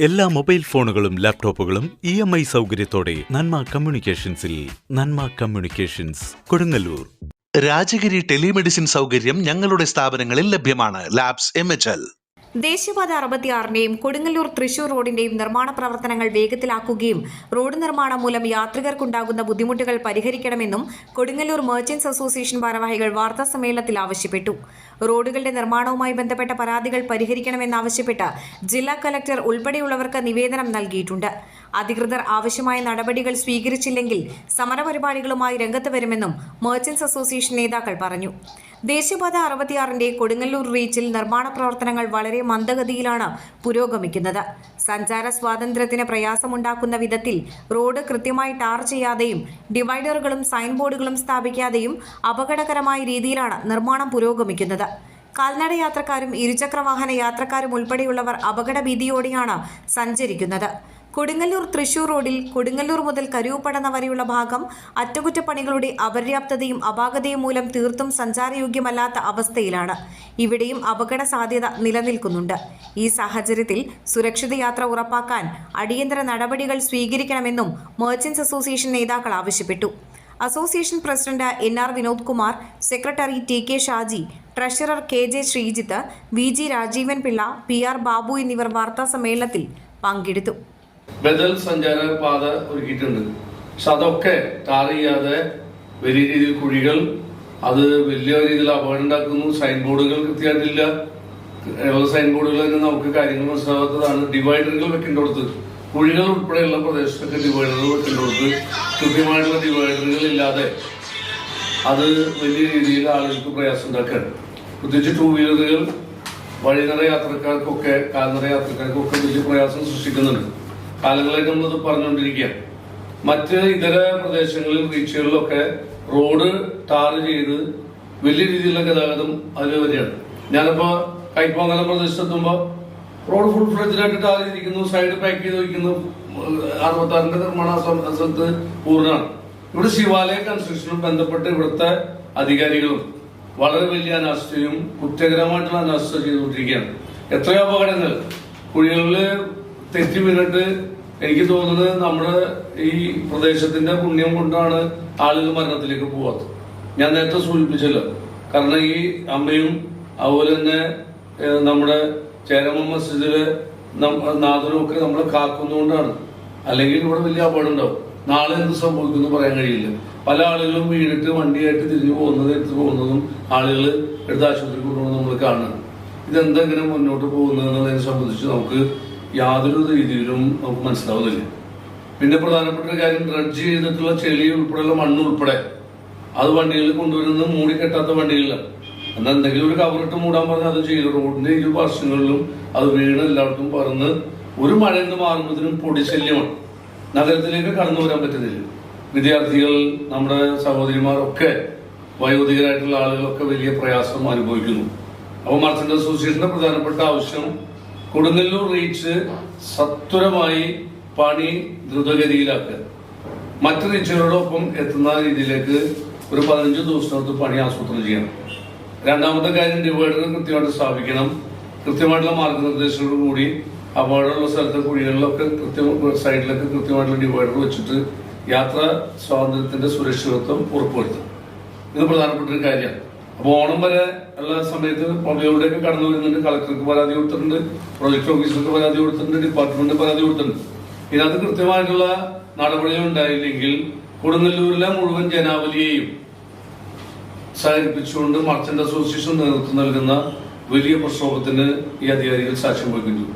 എല്ലാ മൊബൈൽ ഫോണുകളും ലാപ്ടോപ്പുകളും ഇ എം ഐ സൗകര്യത്തോടെ നന്മ കമ്മ്യൂണിക്കേഷൻസിൽ നന്മ കമ്മ്യൂണിക്കേഷൻസ് കൊടുങ്ങല്ലൂർ. രാജഗിരി ടെലിമെഡിസിൻ സൗകര്യം ഞങ്ങളുടെ സ്ഥാപനങ്ങളിൽ ലഭ്യമാണ്. Labs M H L. ദേശീയപാത അറുപത്തിയാറിന്റെയും കൊടുങ്ങല്ലൂർ തൃശൂർ റോഡിന്റെയും നിർമ്മാണ പ്രവർത്തനങ്ങൾ വേഗത്തിലാക്കുകയും റോഡ് നിർമ്മാണം മൂലം യാത്രികർക്കുണ്ടാകുന്ന ബുദ്ധിമുട്ടുകൾ പരിഹരിക്കണമെന്നും കൊടുങ്ങല്ലൂർ മെർച്ചന്റ്സ് അസോസിയേഷൻ ഭാരവാഹികൾ വാർത്താസമ്മേളനത്തിൽ ആവശ്യപ്പെട്ടു. റോഡുകളുടെ നിർമ്മാണവുമായി ബന്ധപ്പെട്ട പരാതികൾ പരിഹരിക്കണമെന്നാവശ്യപ്പെട്ട് ജില്ലാ കലക്ടർ ഉൾപ്പെടെയുള്ളവർക്ക് നിവേദനം നൽകിയിട്ടുണ്ട്. അധികൃതർ ആവശ്യമായ നടപടികൾ സ്വീകരിച്ചില്ലെങ്കിൽ സമരപരിപാടികളുമായി രംഗത്ത് വരുമെന്നും മെർച്ചന്റ്സ് അസോസിയേഷൻ നേതാക്കൾ പറഞ്ഞു. ദേശീയപാത അറുപത്തിയാറിന്റെ കൊടുങ്ങല്ലൂർ റീച്ചിൽ നിർമ്മാണ പ്രവർത്തനങ്ങൾ വളരെ മന്ദഗതിയിലാണ് പുരോഗമിക്കുന്നത്. സഞ്ചാര സ്വാതന്ത്ര്യത്തിന് പ്രയാസമുണ്ടാക്കുന്ന വിധത്തിൽ റോഡ് കൃത്യമായി ടാർ ചെയ്യാതെയും ഡിവൈഡറുകളും സൈൻ ബോർഡുകളും സ്ഥാപിക്കാതെയും അപകടകരമായ രീതിയിലാണ് നിർമ്മാണം പുരോഗമിക്കുന്നത്. കാൽനട യാത്രക്കാരും ഇരുചക്രവാഹന യാത്രക്കാരും ഉൾപ്പെടെയുള്ളവർ അപകടഭീതിയോടെയാണ് സഞ്ചരിക്കുന്നത്. കൊടുങ്ങല്ലൂർ തൃശൂർ റോഡിൽ കൊടുങ്ങല്ലൂർ മുതൽ കരുവപ്പടന വരെയുള്ള ഭാഗം അറ്റകുറ്റപ്പണികളുടെ അപര്യാപ്തതയും അപാകതയും മൂലം തീർത്തും സഞ്ചാരയോഗ്യമല്ലാത്ത അവസ്ഥയിലാണ്. ഇവിടെയും അപകട സാധ്യത നിലനിൽക്കുന്നുണ്ട്. ഈ സാഹചര്യത്തിൽ സുരക്ഷിത യാത്ര ഉറപ്പാക്കാൻ അടിയന്തര നടപടികൾ സ്വീകരിക്കണമെന്നും മെർച്ചൻസ് അസോസിയേഷൻ നേതാക്കൾ ആവശ്യപ്പെട്ടു. Association president N R Vinod Kumar secretary T K Shaji treasurer K J Sreejith V G Rajeevan Pillai P R Babu എന്നിവർ വാർത്താ സമ്മേളനത്തിൽ പങ്കെടുത്തു. ബദൽ സഞ്ചാര പാത ഒരുക്കിയിട്ടുണ്ട്. പക്ഷെ അതൊക്കെ ടാർ ചെയ്യാതെ വലിയ രീതിയിൽ കുഴികൾ അത് വലിയ രീതിയിൽ അപകടം ഉണ്ടാക്കുന്നു. സൈൻ ബോർഡുകൾ കൃത്യമായിട്ടില്ല. സൈൻ ബോർഡുകൾ തന്നെ നമുക്ക് കാര്യങ്ങൾ മനസ്സിലാവാത്തതാണ്. ഡിവൈഡറുകൾ വെക്കേണ്ടടുത്ത് കുഴികൾ ഉൾപ്പെടെയുള്ള പ്രദേശത്തൊക്കെ ഡിവൈഡറുകൾ വെക്കേണ്ടടുത്ത് കൃത്യമായിട്ടുള്ള ഡിവൈഡറുകൾ ഇല്ലാതെ അത് വലിയ രീതിയിൽ ആളുകൾക്ക് പ്രയാസം ഉണ്ടാക്കുകയാണ്. പ്രത്യേകിച്ച് ടൂ വീലറുകൾ വഴിനട യാത്രക്കാർക്കൊക്കെ കാൽനട യാത്രക്കാർക്കൊക്കെ വലിയ പ്രയാസം സൃഷ്ടിക്കുന്നുണ്ട്. കാലങ്ങളായിട്ട് നമ്മളത് പറഞ്ഞുകൊണ്ടിരിക്കുകയാണ്. മറ്റ് ഇതര പ്രദേശങ്ങളിൽ റീച്ചുകളിലൊക്കെ റോഡ് ടാർ ചെയ്ത് വലിയ രീതിയിലുള്ള ഗതാഗതം അതിൽ വരികയാണ് ഞാനിപ്പോ കൈപ്പോങ്ങല പ്രദേശത്തെത്തുമ്പോ റോഡ് ഫുൾ ഫ്രിഡ്ജിലായിട്ട് ടാർ ചെയ്തിരിക്കുന്നു സൈഡ് പാക്ക് ചെയ്ത് വയ്ക്കുന്നു അറുപത്താറിന്റെ നിർമ്മാണ സ്ഥ- സ്ഥലത്ത് പൂർണമാണ്. ഇവിടെ ശിവാലയ കൺസ്ട്രക്ഷനും ബന്ധപ്പെട്ട് ഇവിടുത്തെ അധികാരികളും വളരെ വലിയ അനാസ്ഥയും കുറ്റകരമായിട്ടുള്ള അനാസ്ഥ ചെയ്തുകൊണ്ടിരിക്കുകയാണ്. എത്രയോ അപകടങ്ങൾ. കുഴികളിൽ തെറ്റി വീണിട്ട് എനിക്ക് തോന്നുന്നത് നമ്മുടെ ഈ പ്രദേശത്തിന്റെ പുണ്യം കൊണ്ടാണ് ആളുകൾ മരണത്തിലേക്ക് പോവാത്തത്. ഞാൻ നേരത്തെ സൂചിപ്പിച്ചല്ലോ. കാരണം ഈ അമ്മയും അതുപോലെ തന്നെ നമ്മുടെ ചേരമ മസ്ജിദിൽ നാഥനും ഒക്കെ നമ്മളെ കാക്കുന്നതുകൊണ്ടാണ് അല്ലെങ്കിൽ ഇവിടെ വലിയ അപകടം ഉണ്ടാവും നാളെ എന്ത് സംഭവിക്കുമെന്ന് പറയാൻ കഴിയില്ല. പല ആളുകളും വീണിട്ട് വണ്ടിയായിട്ട് തിരിഞ്ഞു പോകുന്നത് എടുത്ത് പോകുന്നതും ആളുകൾ എടുത്ത് ആശുപത്രി കൊണ്ടുപോകുന്നത് നമ്മൾ കാണുന്നത്. ഇതെന്തെങ്കിലും മുന്നോട്ട് പോകുന്നതെന്നുള്ളതിനെ സംബന്ധിച്ച് നമുക്ക് യാതൊരു രീതിയിലും നമുക്ക് മനസ്സിലാവുന്നില്ല. പിന്നെ പ്രധാനപ്പെട്ട ഒരു കാര്യം ഡ്രഡ്ജ് ചെയ്തിട്ടുള്ള ചെളി ഉൾപ്പെടെയുള്ള മണ്ണ് ഉൾപ്പെടെ അത് വണ്ടികളിൽ കൊണ്ടുവരുന്നത് മൂടി കെട്ടാത്ത വണ്ടികളിലാണ് എന്നാൽ എന്തെങ്കിലും ഒരു കവറിട്ട് മൂടാൻ പറഞ്ഞാൽ അത് ചെയ്ത് റോഡിന്റെ ഇരു വർഷങ്ങളിലും അത് വീണ് എല്ലായിടത്തും പറന്ന് ഒരു മഴയെന്ന് മാറുമ്പോഴത്തേനും പൊടിശല്യമാണ് നഗരത്തിലേക്ക് കടന്നു വരാൻ പറ്റുന്നില്ല. വിദ്യാർത്ഥികൾ നമ്മുടെ സഹോദരിമാരൊക്കെ വയോധികരായിട്ടുള്ള ആളുകളൊക്കെ വലിയ പ്രയാസം അനുഭവിക്കുന്നു. അപ്പോൾ മർച്ചന്റ് അസോസിയേഷന്റെ പ്രധാനപ്പെട്ട ആവശ്യം കൊടുങ്ങല്ലൂർ റീച്ച് സത്വരമായി പണി ദ്രുതഗതിയിലാക്കുക. മറ്റു റീച്ചുകളോടൊപ്പം എത്തുന്ന രീതിയിലേക്ക് ഒരു പതിനഞ്ച് ദിവസത്തിനകത്ത് പണി ആസൂത്രണം ചെയ്യണം. രണ്ടാമത്തെ കാര്യം ഡിവൈഡർ കൃത്യമായിട്ട് സ്ഥാപിക്കണം. കൃത്യമായിട്ടുള്ള മാർഗനിർദ്ദേശങ്ങളോട് കൂടി അപകടമുള്ള സ്ഥലത്തെ കുഴികളിലൊക്കെ കൃത്യം സൈഡിലൊക്കെ കൃത്യമായിട്ടുള്ള ഡിവൈഡർ വെച്ചിട്ട് യാത്രാ സ്വാതന്ത്ര്യത്തിന്റെ സുരക്ഷിതത്വം ഉറപ്പുവരുത്തും ഇത് പ്രധാനപ്പെട്ട ഒരു കാര്യമാണ്. അപ്പൊ ഓണം വരെ ഉള്ള സമയത്ത് പള്ളികളുടെയൊക്കെ കടന്നു വരുന്നുണ്ട്. കളക്ടർക്ക് പരാതി കൊടുത്തിട്ടുണ്ട്. പ്രൊജക്ട് ഓഫീസർക്ക് പരാതി കൊടുത്തിട്ടുണ്ട്. ഡിപ്പാർട്ട്മെന്റ് പരാതി കൊടുത്തിട്ടുണ്ട്. ഇതിനകത്ത് കൃത്യമായിട്ടുള്ള നടപടികൾ ഉണ്ടായില്ലെങ്കിൽ കൊടുങ്ങല്ലൂരിലെ മുഴുവൻ ജനാവലിയെയും സഹകരിപ്പിച്ചുകൊണ്ട് മർച്ചന്റ് അസോസിയേഷൻ നേതൃത്വം നൽകുന്ന വലിയ പ്രക്ഷോഭത്തിന് ഈ അധികാരികൾ സാക്ഷ്യം വഹിക്കുന്നു.